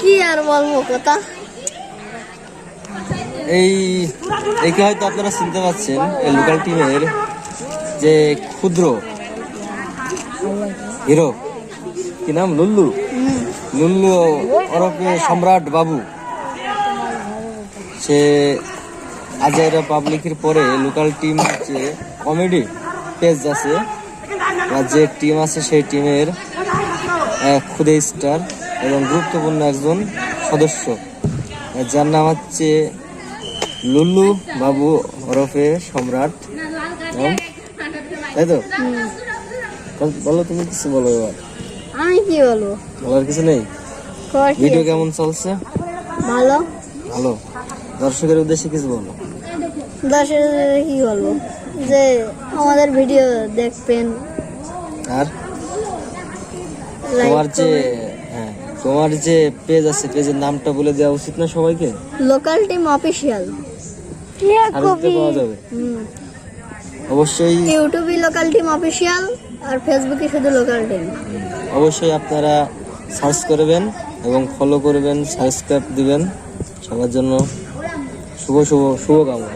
কি আর বলব কথা? এই, একে হয়তো আপনারা চিনতে পারছেন এই লোকাল টিমের যে ক্ষুদ্র হিরো। কি নাম? লুল্লু? লুল্লু ওরফে সম্রাট বাবু। সে আজাইরা পাবলিকের পরে লোকাল টিম যে কমেডি পেজ আছে যে টিম আছে সেই টিমের খুদে স্টার এবং গুরুত্বপূর্ণ একজন সদস্য। যার নাম হচ্ছে লুল্লু বাবু ওরফে সম্রাট? তাই তো? বলো তুমি কিছু বলো এবার। আমি কি বলব? বলার কিছু নেই? ভিডিও কেমন চলছে? ভালো। ভালো। দর্শকের উদ্দেশ্যে কিছু বলো। দশের কি বলব? যে আমাদের ভিডিও দেখবেন। আর? তোমার যে তোমার যে পেজ আছে পেজের নামটা বলে দেওয়া উচিত না সবাইকে? লোকাল টিম অফিসিয়াল পাওয়া যাবে। অবশ্যই ইউটিউবে লোকাল টিম অফিসিয়াল আর ফেসবুকে শুধু লোকাল টিম অবশ্যই আপনারা সার্চ করবেন এবং ফলো করবেন সাবস্ক্রাইব দিবেন। সবার জন্য শুভ শুভ শুভকামনা।